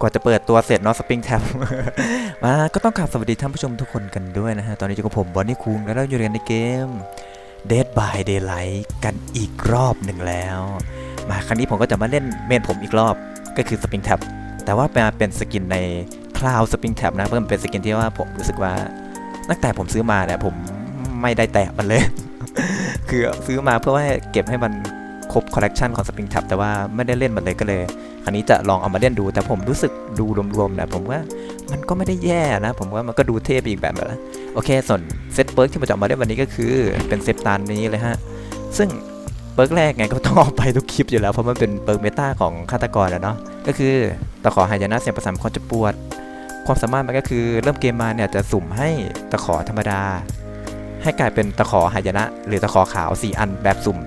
กว่าจะเปิดตัวเสร็จเนาะสปริงแท็บมาก็ต้องกราบสวัสดีท่านผู้ชมทุกคนกันด้วยนะฮะ ตอนนี้อยู่กับผมบอนนี่คุงแล้วเราอยู่เรียนในเกม Dead by Daylight กันอีกรอบหนึ่งแล้ว มาครั้งนี้ผมก็จะมาเล่นเมนผมอีกรอบก็คือสปริงแท็บแต่ว่าเป็นเป็นสกินในคลาวสปริงแท็บนะเพิ่มเป็นสกินที่ว่าผมรู้สึกว่า ตั้งแต่ผมซื้อมาเนี่ยผมไม่ได้แตะมันเลย คือซื้อมาเพื่อว่าเก็บให้มันครบคอลเลกชันของสปริงท็บแต่ว่าไม่ได้เล่นมันเลยก็เลยคราวนี้จะลองเอามาเล่นดู แต่ผมรู้สึกดูรวมๆนะผมว่ามันก็ไม่ได้แย่นะ ผมว่ามันก็ดูเท่ไปอีกแบบนะโอเค ส่วนเซตเปิร์กที่ผมจะมาเล่นวันนี้ก็คือเป็นเซตตานนี้เลยฮะ ซึ่งเปิร์กแรกไงก็ต้องเอาไปทุกคลิปอยู่แล้ว เพราะมันเป็นเปิร์กเมตาของฆาตกรแล้วเนาะก็คือตะขอหายนะเสียงประสานคนจะปวด ความสามารถมันก็คือเริ่มเกมมาเนี่ยจะสุ่มให้ตะขอธรรมดา ให้กลายเป็นตะขอหายนะ หรือตะขอขาว 4 อันแบบสุ่ม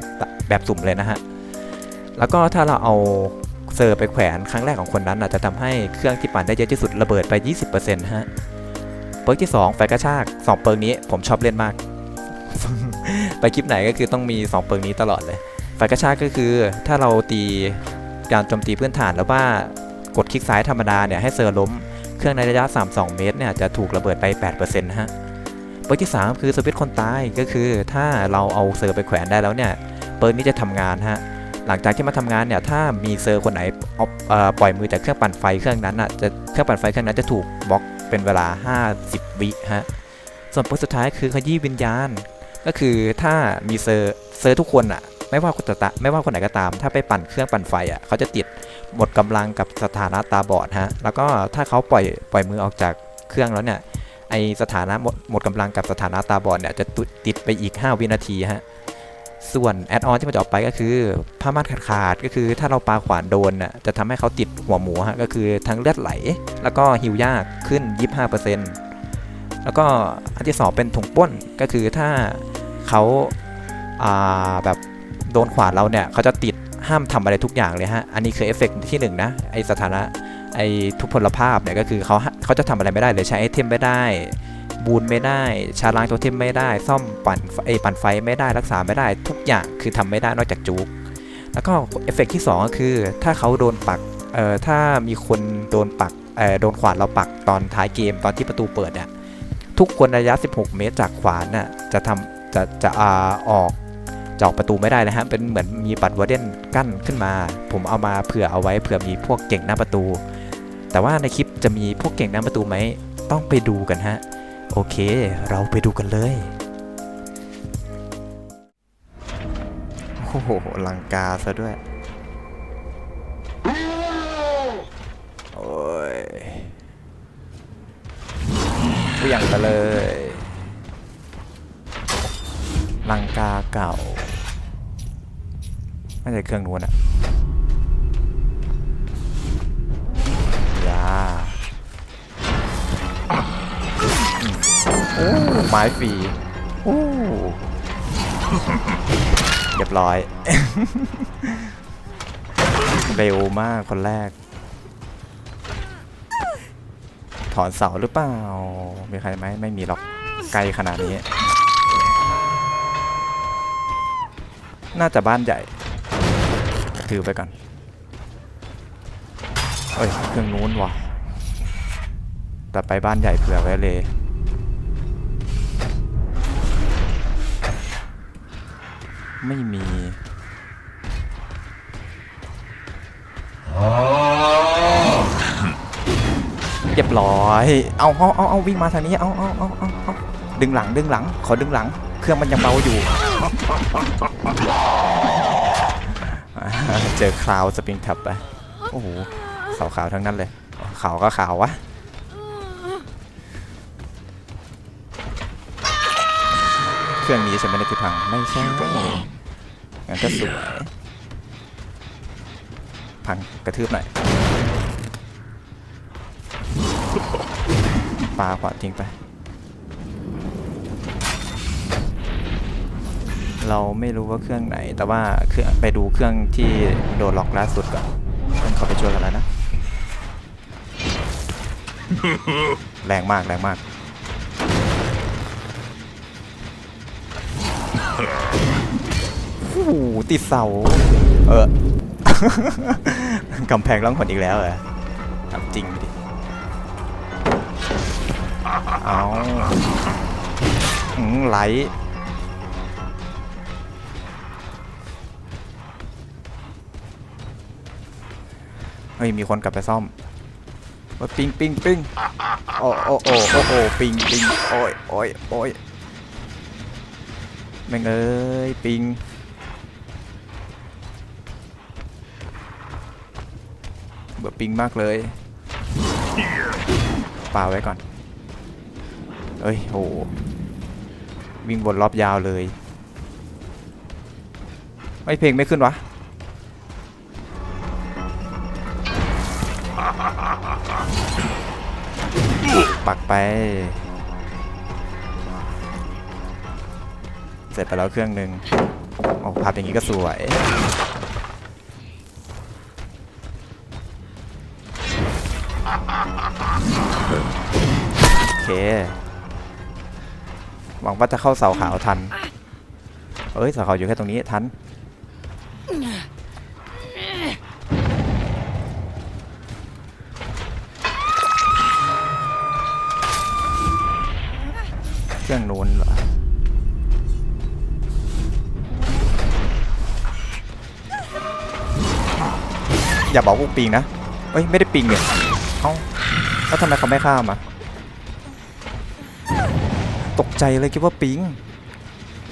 แบบสุ่มเลยนะฮะ แล้วก็ถ้าเราเอาเซอร์ไปแขวนครั้งแรกของคนนั้นอาจจะทำให้เครื่องที่ปั่นได้เยอะที่สุดระเบิดไป 20%ฮะ เปิร์กที่ 2 ไฟกระชาก 2 เปิร์กนี้ผมชอบเล่นมาก ไปคลิปไหนก็คือต้องมี 2 เปิร์กนี้ตลอดเลย ไฟกระชากก็คือถ้าเราตีการโจมตีพื้นฐานแล้วว่ากดคลิกซ้ายธรรมดาเนี่ยให้เซอร์ล้ม เครื่องในระยะ 32 เมตรเนี่ยจะถูกระเบิดไป 8%นะฮะเปิร์ที่ 3 คือสวิตช์คนตายก็คือถ้าเราเอาเซอร์ไปแขวนได้แล้วเนี่ยเปิร์กนี้จะทำงานฮะหลังจากที่มาทำงานเนี่ยถ้ามีเซอร์คนไหนเอาเอ่อปล่อยมือจากเครื่องปั่นไฟเครื่องนั้นอะจะเครื่องปั่นไฟเครื่องนั้นจะถูกบล็อกเป็นเวลา 50 วิฮะส่วนโพสต์สุดท้ายคือขยี้วิญญาณ ก็คือถ้ามีเซอร์เซอร์ทุกคนอะไม่ว่าคนตะไม่ว่าคนไหนก็ตาม ถ้าไปปั่นเครื่องปั่นไฟอะเขาจะติด หมดกำลังกับสถานะตาบอดฮะแล้วก็ถ้าเขาปล่อยปล่อยมือออกจากเครื่องแล้วเนี่ยไอสถานะหมดหมดกำลังกับสถานะตาบอดเนี่ยจะติดไปอีก 5 วินาทีฮะส่วนแอดออนที่มันจะออกไปก็คือผ้าม่านขาดขาดก็คือถ้าเราปาขวานโดนน่ะจะทำให้เขาติดหัวหมูฮะก็คือทั้งเลือดไหล แล้วก็หิวยากขึ้น 25%แล้วก็อันที่สองเป็นถุงป้นก็คือถ้าเขาอ่าแบบโดนขวานเราเนี่ยเขาจะติด ห้ามทำอะไรทุกอย่างเลยฮะ อันนี้คือเอฟเฟกต์ที่หนึ่งนะไอสถานะไอทุพพลภาพเนี่ยก็คือเขาเขาจะทำอะไรไม่ได้เลยใช้ไอเทมไม่ได้บูนไม่ได้ชาล้างโทเทมไม่ได้ ซ่อมปั่นไอปั่นไฟไม่ได้รักษาไม่ได้ ทุกอย่างคือทำไม่ได้นอกจากจุกแล้วก็เอฟเฟกต์ที่ 2 ก็คือ ถ้าเขาโดนปักเอ่อถ้ามีคนโดนปักเอ่อโดนขวานเราปักตอนท้ายเกมตอนที่ประตูเปิดเนี่ยทุกคนระยะ 16 เมตรจากขวานน่ะจะทำจะจะอ่าออก จะออกประตูไม่ได้นะฮะ เป็นเหมือนมีบัตรวอร์เดนกั้นขึ้นมา ผมเอามาเผื่อเอาไว้เผื่อมีพวกเก่งหน้าประตู แต่ว่าในคลิปจะมีพวกเก่งหน้าประตูไหม ต้องไปดูกันฮะ โอเค เราไปดูกันเลย โอ้โห ลังกาซะด้วย โอ้ยเวี่ยงไปเลยลังกาเก่า ไม่ใช่เครื่องนู้นอะยาโอ้ไม้ฟรีโอ้เรียบร้อย เร็วมากคนแรก ถอนเสาหรือเปล่า มีใครไหมไม่มีหรอกไกลขนาดนี้ น่าจะบ้านใหญ่ ถือไปก่อนเอ้ยเครื่องนู้นว่ะ แต่ไปบ้านใหญ่เผื่อไว้เลย ไม่มีเรียบร้อย เอาเอาเอาเอาวิ่งมาทางนี้ เอาเอาเอาเอาเอาดึงหลัง ดึงหลัง ขอดึงหลัง เครื่องมันยังเบาอยู่ เจอคลาวสปริงทับไปโอ้โหเสาขาวทั้งนั้นเลยขาวก็ขาววะเครื่องนี้ใช่ไหมในที่พังไม่ใช่งั้นก็สวยพังกระทืบหน่อยปลาขวาทิ้งไป เราไม่รู้ว่าเครื่องไหน แต่ว่าเครื่องไปดูเครื่องที่โดนล็อกล่าสุดก่อนมันเข้าไปช่วยกันแล้วนะ แรงมากแรงมากติดเสา เออกำแพงล่องหนอีกแล้วเหรอจริงดิเอาไหล เฮ้ยมีคนกลับไปซ่อมเฮ้ยปิงปิงปิงโอ้โอ้โอ้โอ้โอ้ปิงปิงโอ้ยโอ้ยโอ้ยแม่งเอ้ยปิงเบื่อปิงมากเลยป่าไว้ก่อนเอ้ยโหวิ่งบนรอบยาวเลยไม่เพลงไม่ขึ้นวะ ปักไป เสร็จไปแล้วเครื่องหนึ่งโอ้ภาพอย่างนี้ก็สวยโอเคหวังว่าจะเข้าเสาขาวทัน เอ้ยเสาขาวอยู่แค่ตรงนี้ทัน อย่าบอกว่าปิงนะเอ้ยไม่ได้ปิงเนี่ยเอ้าแล้วทำไมเขาไม่ข้ามอะตกใจเลยคิดว่าปิง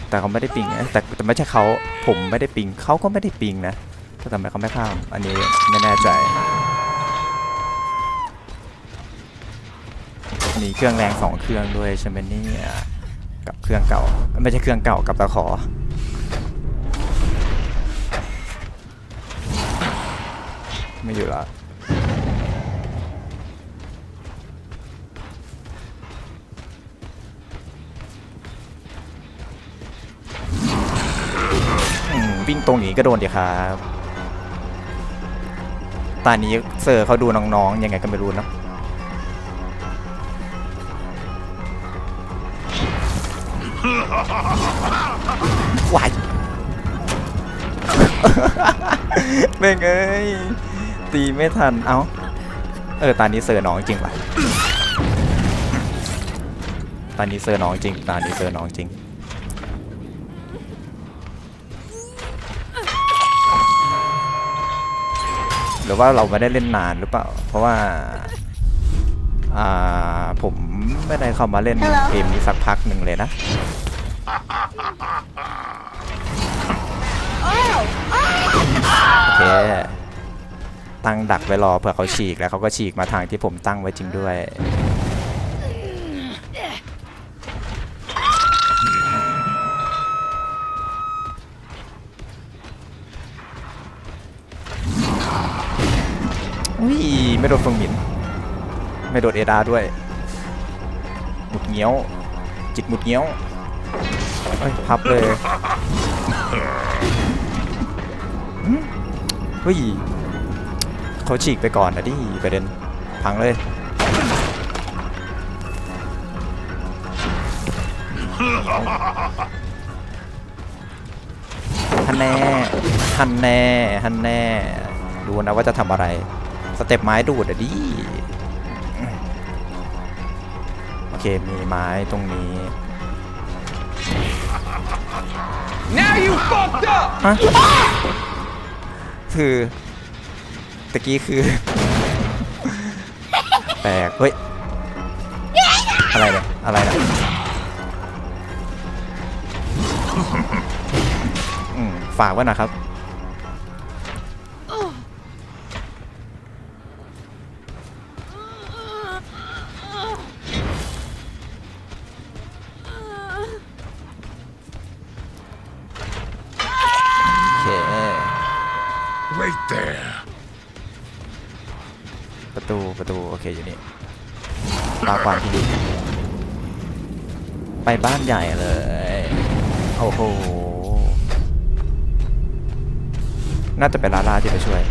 แต่เขาไม่ได้ปิงนะแต่แต่ไม่ใช่เขาผมไม่ได้ปิงเขาก็ไม่ได้ปิงนะแต่ทำไมเขาไม่ข้าม อันนี้ไม่แน่ใจมีเครื่องแรงสองเครื่องด้วยใช่ไหมนี่กับเครื่องเก่าไม่ใช่เครื่องเก่ากับตะขอ ไม่อยู่ละวิ่งตรงอย่างนี้ก็โดนดีครับตอนนี้เซอร์เขาดูน้องๆ ยังไงก็ไม่รู้นะวายแม่งเอ้ย ตีไม่ทัน เอ้า เออตอนนี้เซอร์น้องจริงว่ะตอนนี้เซอร์น้องจริงตอนนี้เซอร์น้องจริง หรือว่าเราไม่ได้เล่นนานหรือเปล่า เพราะว่า อ่า ผมไม่ได้เข้ามาเล่นเกมนี้สักพักหนึ่งเลยนะ โอเค ตั้งดักไว้รอเผื่อเขาฉีกแล้วเขาก็ฉีกมาทางที่ผมตั้งไว้จริงด้วย อุ้ยไม่โดนฟงหมิน ไม่โดนเอดาด้วย หมุดเงี้ยว จิตหมุดเงี้ยวเอ้ยพับเลยเฮ้ย เขาฉีกไปก่อนนะดิประเด็นพังเลยฮันแน่ฮันแน่ฮันแน่ ดูนะว่าจะทำอะไร สเต็ปไม้ดูดอะดิ โอเค มีไม้ตรงนี้ Now you fucked up! ฮะคือ ตะกี้คือ แปลกเฮ้ย อะไรเนี่ย อะไรนะอืมฝากไว้หนะครับ บ้านใหญ่เลย โอ้โห น่าจะเป็นลาลาที่ไปช่วย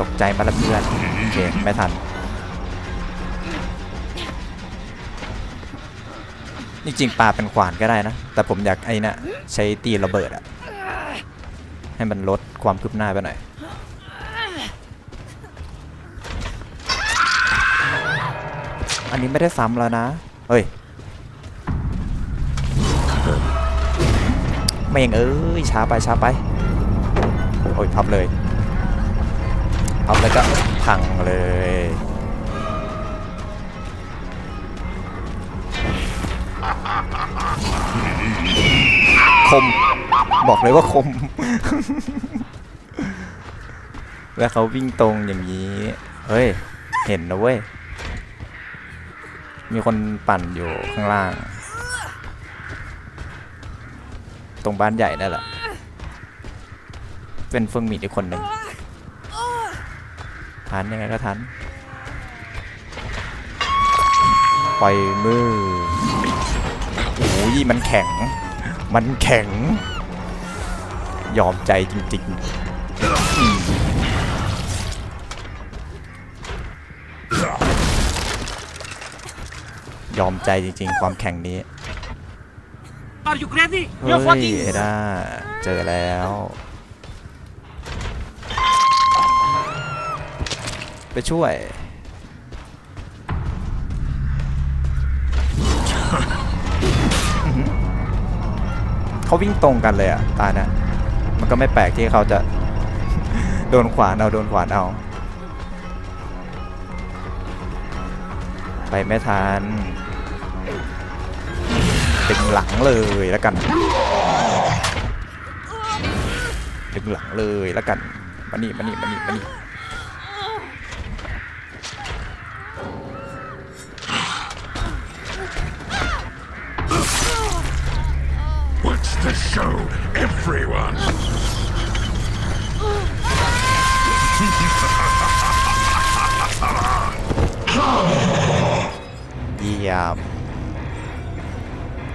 ตกใจมาละเพื่อนโอเค ไม่ทัน จริงๆปลาเป็นขวานก็ได้นะ แต่ผมอยากไอ้น่ะใช้ตีระเบิดอะให้มันลดความคืบหน้าไปหน่อย อันนี้ไม่ได้ซ้ำแล้วนะ เฮ้ยไม่งเอ้ยช้าไปช้าไป โอ้ยพับเลยพับแล้วก็พังเลยคม บอกเลยว่าคม แล้วเขาวิ่งตรงอย่างนี้ เฮ้ย เห็นนะเว้ย มีคนปั่นอยู่ข้างล่าง ตรงบ้านใหญ่นั่นแหละ เป็นเฟิงหมีอีกคนหนึ่งทันยังไงก็ทัน ปล่อยมือโอ้ยมันแข็ง มันแข็ง ยอมใจจริง ๆ ยอมใจจริง ๆ ความแข็งนี้ Are you ready? เฮ้ยเอด้าเจอแล้ว ไปช่วย เขาวิ่งตรงกันเลยอะตาเนี่ยมันก็ไม่แปลกที่เขาจะ โดนขวานเอา โดนขวานเอา ไปไม่ทัน ดึงหลังเลยแล้วกัน ดึงหลังเลยแล้วกันมานี่มานี่มานี่มานี่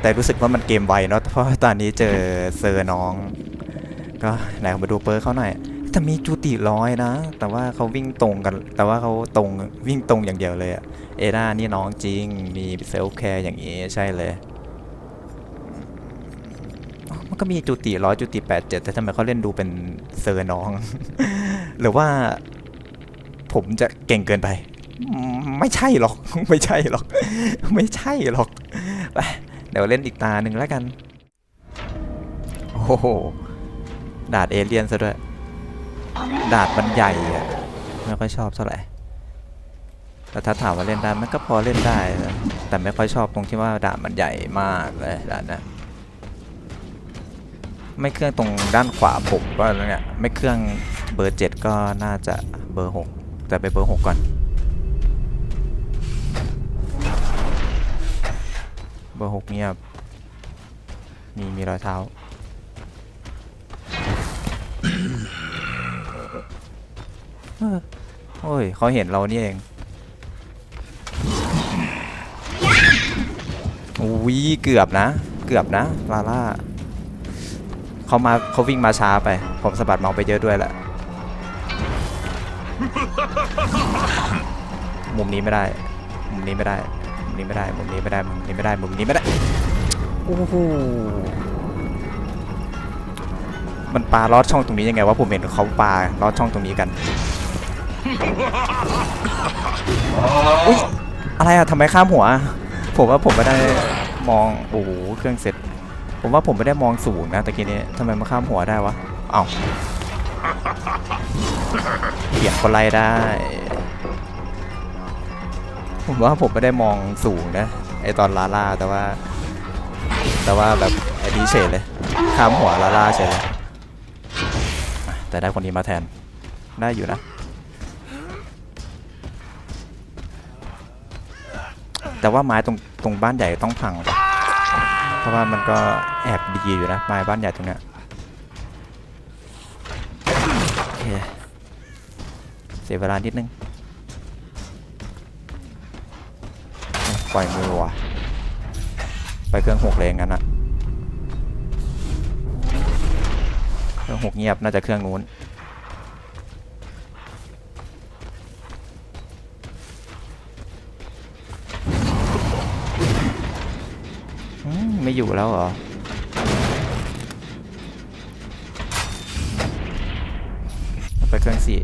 แต่รู้สึกว่ามันเกมไวเนาะเพราะตอนนี้เจอเซอร์น้อง ก็ไหนมาดูเปอร์เขาหน่อยแต่มีจูติร้อยนะ แต่ว่าเขาวิ่งตรงกัน แต่ว่าเขาตรงวิ่งตรงอย่างเดียวเลยอะเอด้านี่น้องจริง มีเซลฟ์แคร์อย่างนี้ใช่เลย มันก็มีจูติร้อยจูติแปดเจ็ดแต่ทำไมเขาเล่นดูเป็นเซอร์น้อง หรือว่า ผมจะเก่งเกินไป ไม่ใช่หรอก ไม่ใช่หรอก ไม่ใช่หรอกไป ดี๋ยวเล่นอีกตาหนึ่งแล้วกัน โอ้โห ดาดเอเลียนซะด้วย ดาดมันใหญ่อะไม่ค่อยชอบเท่าไหร่แต่ถ้าถามว่าเล่นได้มันก็พอเล่นได้ แต่ไม่ค่อยชอบตรงที่ว่าดาดมันใหญ่มากเลยดาดนะไม่เครื่องตรงด้านขวาผมก็แล้วเนี่ยไม่เครื่องเบอร์เจ็ดก็น่าจะเบอร์หกแต่ไปเบอร์หกก่อน เบอร์หกเงียบ มีมีรอยเท้าเออโอ้ยเขาเห็นเรานี่เองอุ้ยเกือบนะ เกือบนะลาล่าเขามาเขาวิ่งมาช้าไป ผมสะบัดมาส์ไปเยอะด้วยแหละ มุมนี้ไม่ได้ มุมนี้ไม่ได้ นี้ไม่ได้มุมนี้ไม่ได้มุมนี้ไม่ได้มุมนี้ไม่ได้โอ้โหมันปลาลอดช่องตรงนี้ยังไงวะผมเห็นเขาปลาลอดช่องตรงนี้กันอุ๊ยอะไรอะทำไมข้ามหัว ผมว่าผมไม่ได้มองโอ้โหเครื่องเสร็จ ผมว่าผมไม่ได้มองสูงนะตะกี้นี้ทำไมมาข้ามหัวได้วะเอ้าเขียนคนไล่ได้ ผมว่าผมไม่ได้มองสูงนะ ไอตอนลาล่าแต่ว่า แต่ว่าแบบไอ้นี้เฉยเลยข้ามหัวลาล่าเฉยเลยแต่ได้คนนี้มาแทนได้อยู่นะ แต่ว่าไม้ตรงตรงบ้านใหญ่ต้องพังเพราะว่ามันก็แอบดีอยู่นะไม้บ้านใหญ่ตรงเนี้ยโอเคเสียเวลานิดนึง ปล่อยมือว่ะ ไปเครื่องหกเลยงั้นอะเครื่องหกเงียบน่าจะเครื่องนู้นไม่อยู่แล้วเหรอไปเครื่องสี่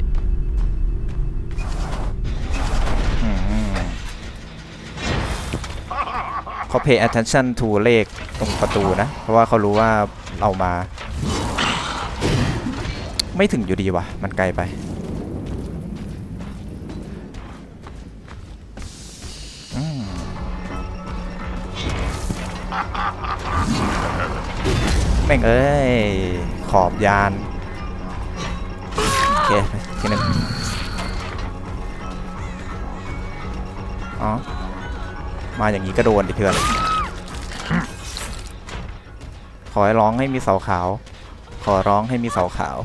เขา pay attention to เลขตรงประตูนะ เพราะว่าเขารู้ว่าเรามา ไม่ถึงอยู่ดีว่ะมันไกลไปแม่งเอ้ย ขอบยาน โอเค มาอย่างนี้ก็โดนดิเพื่อนขอให้ร้องให้มีเสาขาว ขอร้องให้มีเสาขาว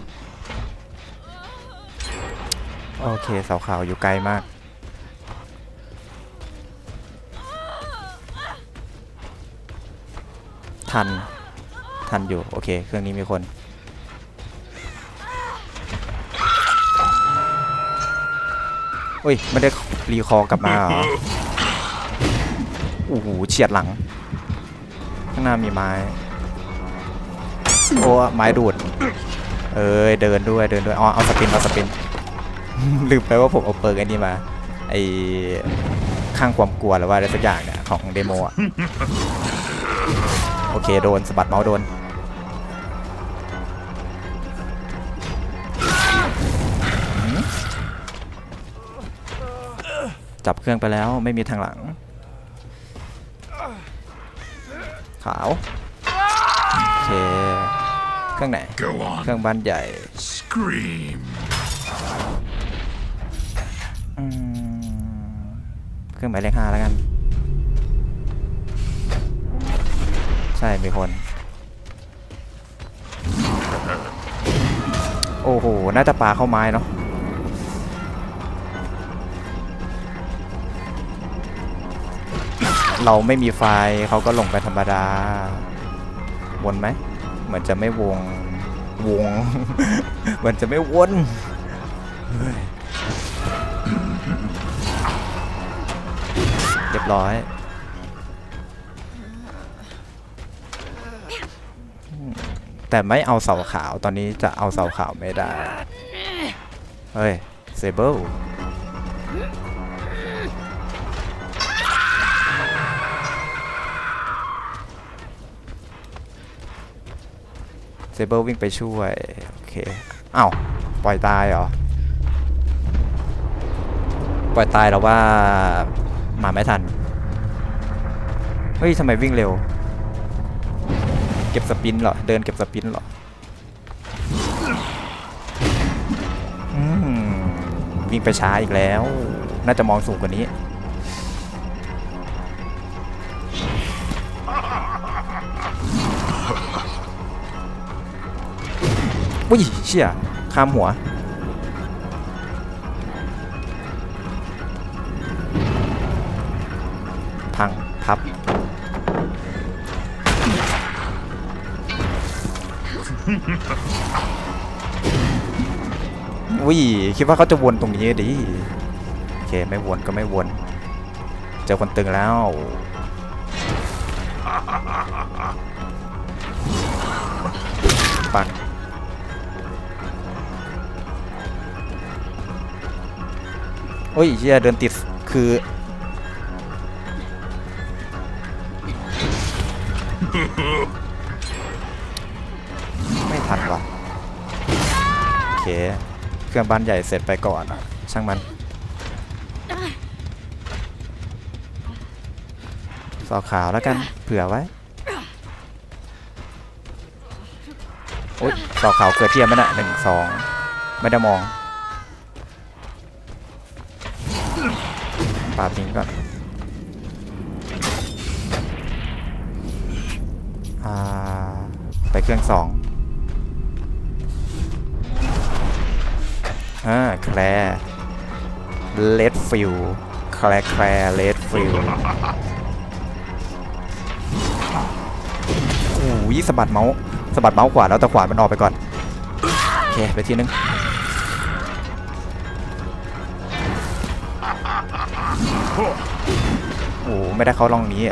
โอเคเสาขาวอยู่ไกลมาก ทัน ทันอยู่ โอเค เครื่องนี้มีคน อุ้ย ไม่ได้รีคอร์กลับมาเหรอ โอ้โหเฉียดหลัง ข้างหน้ามีไม้ โอ้ไม้ดูด เอ้ยเดินด้วยเดินด้วยอ๋อเอาสปินเอาสปิน ลืมไปว่าผมเอาเปิร์กอันนี้มา ไอข้างความกลัวหรือว่าอะไรสักอย่างเนี่ยของเดโมอะโอเคโดนสะบัดเมาส์โดนจับเครื่องไปแล้วไม่มีทางหลัง ขาว โอเค เครื่องไหน Go เครื่อ on. งบ้านใหญ่ Scream. อืมเครื่องหมายเลขห้าแล้วกัน ใช่ มีคน โอ้โห น่าจะปลาเข้าไม้เนาะ เราไม่มีไฟเขาก็ลงไปธรรมดา วนไหมเหมือนจะไม่วง วง เหมือนจะไม่วนเฮ้ยเรียบร้อยแต่ไม่เอาเสาขาวตอนนี้จะเอาเสาขาวไม่ได้ เฮ้ยเซเบิล เซเบิลวิ่งไปช่วย โอเคอ้าว ปล่อยตายเหรอ ปล่อยตายแล้วว่ามาไม่ทัน เฮ้ยทำไมวิ่งเร็ว เก็บสปินเหรอ เดินเก็บสปินเหรออืมวิ่งไปช้าอีกแล้ว น่าจะมองสูงกว่านี้ อุ้ยเชี่ยข้ามหัว พัง พับ อุ้ย คิดว่าเขาจะวนตรงนี้ดิ โอเค ไม่วนก็ไม่วน เจอคนตึงแล้ว โอ้ยเฮียเดินติดคือไม่ทันว่ะโอเค เครื่องบ้านใหญ่เสร็จไปก่อนอะช่างมันสอขาวแล้วกัน เผื่อไว้โอ๊ยสอขาวเกิดเทียมมันะหนึ่งสอง ไม่ได้มอง ปาทิ้งก่อนอาไปเครื่องสองอ่าแคลเลดฟิลแคลแคลเลดฟิลโอ้ยสะบัดเมาส์สะบัดเมาส์ขวาแล้วแต่ขวามันออกไปก่อน โอเค ไปทีนึง ไม่ได้เข้าร่องนี้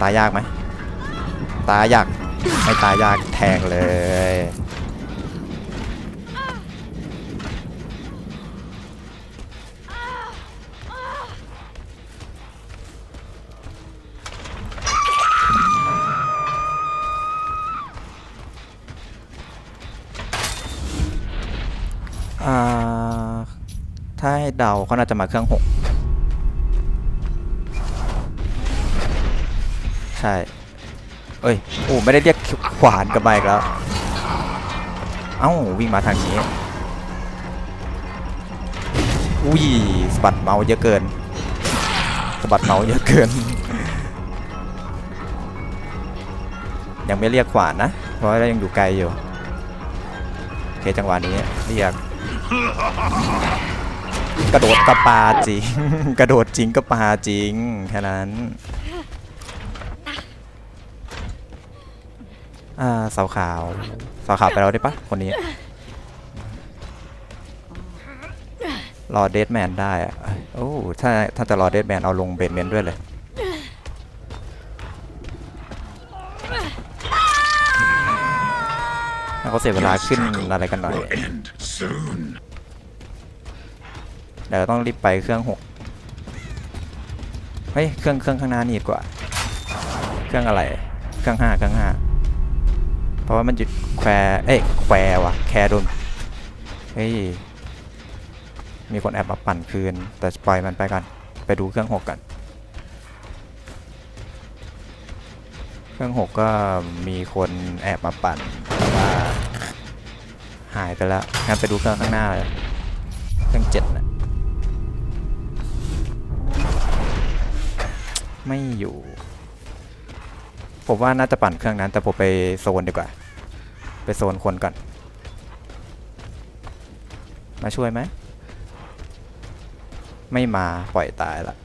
ตายยากไหมตายยากไม่ตายยากแทงเลย เขาน่าจะมาเครื่องหกใช่ เอ้ย โอ้ ไม่ได้เรียกขวานกับมาอีกแล้ว เอ้า วิ่งมาทางนี้ อุ้ยสะบัดเมาส์เยอะเกินสะบัดเมาส์เยอะเกิน ยังไม่เรียกขวานนะ เพราะว่ายังอยู่ไกลอยู่ โอเค จังหวะนี้เรียก กระโดดกระปาจริง กระโดดจริงก็ปาจริงแค่นั้นอ่าเสาขาวเสาขาวไปแล้วได้ปะคนนี้ รอเดดแมนได้อะโอ้ถ้าถ้าจะรอเดดแมนเอาลงเบนเมนด้วยเลยแล้วเขาเสียเวลาขึ้นอะไรกันหน่อย เดี๋ยวต้องรีบไปเครื่องหกเฮ้ยเครื่องเครื่องข้างหน้านี่ดีกว่า เครื่องอะไรเครื่องห้าเครื่องห้าเพราะว่ามันหยุดแควเอ้ยแควว่ะแคร์โดนเฮ้ยมีคนแอบมาปั่นคืน แต่ปล่อยมันไปก่อนไปดูเครื่องหกกันเครื่องหกก็มีคนแอบมาปั่นแต่ว่าหายไปแล้วงั้นไปดูเครื่องข้างหน้าเลยเครื่องเจ็ดนะ ไม่อยู่ ผมว่าน่าจะปั่นเครื่องนั้น แต่ผมไปโซนดีกว่า ไปโซนคนก่อน มาช่วยไหม ไม่มาปล่อยตายละ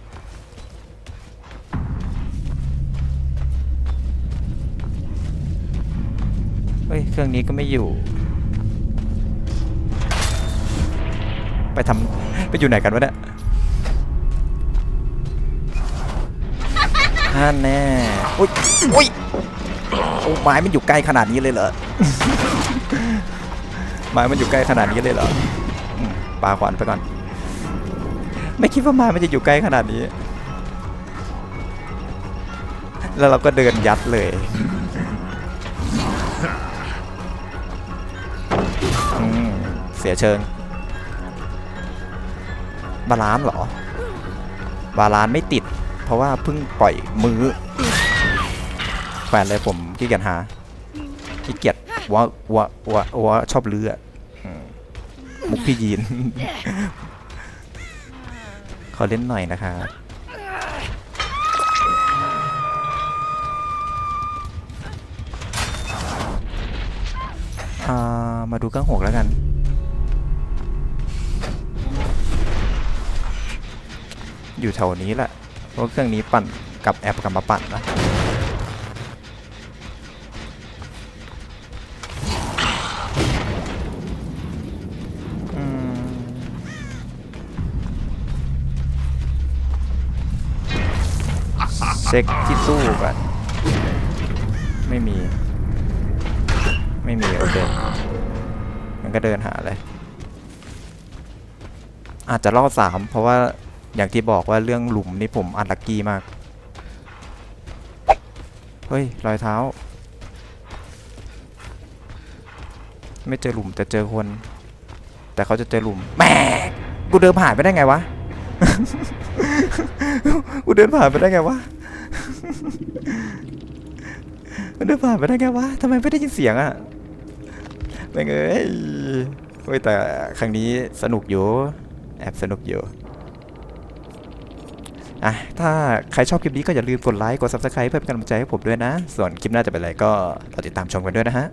เฮ้ย เครื่องนี้ก็ไม่อยู่ ไปทำไปอยู่ไหนกันวะเนี่ย ท่านแน่อุ้ยอุ้ยโอ้ไม้มันอยู่ใกล้ขนาดนี้เลยเหรอไม้มันอยู่ใกล้ขนาดนี้เลยเหรออืมปาขวานไปก่อน ไม่คิดว่าไม้มันจะอยู่ใกล้ขนาดนี้ แล้วเราก็เดินยัดเลยอืมเสียเชิง บาลานซ์เหรอ บาลานซ์ไม่ติด เพราะว่าเพิ่งปล่อยมือแฟนเลยผมขี้เกียจหาขี้เกียจว่าว่าว่าว่าชอบเลืออืมมุกพี่ยีน ขอเล่นหน่อยนะครับมาดูเครื่องหกแล้วกันอยู่แถวนี้แหละ ราะเครื่องนี้ปั่นกับแอปกลับมาปั่นนะอืมเช็คที่ตู้ก่อนไม่มี ไม่มีโอเคมันก็เดินหาเลย อาจจะล่อสามเพราะว่า อย่างที่บอกว่าเรื่องหลุมนี่ผมอันลักกี้มาก เฮ้ย รอยเท้า ไม่เจอหลุมแต่เจอคน แต่เขาจะเจอหลุมแหม่กูเดินผ่านไปได้ไงวะ กูเดินผ่านไปได้ไงวะกูเดินผ่านไปได้ไงวะทำไมไม่ได้ยินเสียงอะไม่งเอ้ยเฮ้ยแต่ครั้งนี้สนุกอยู่ แอบสนุกอยู่ อะถ้าใครชอบคลิปนี้ก็อย่าลืมกดไลค์กด subscribe เพื่อเป็นกำลังใจให้ผมด้วยนะ ส่วนคลิปหน้าจะเป็นอะไรก็รอติดตามชมกันด้วยนะฮะ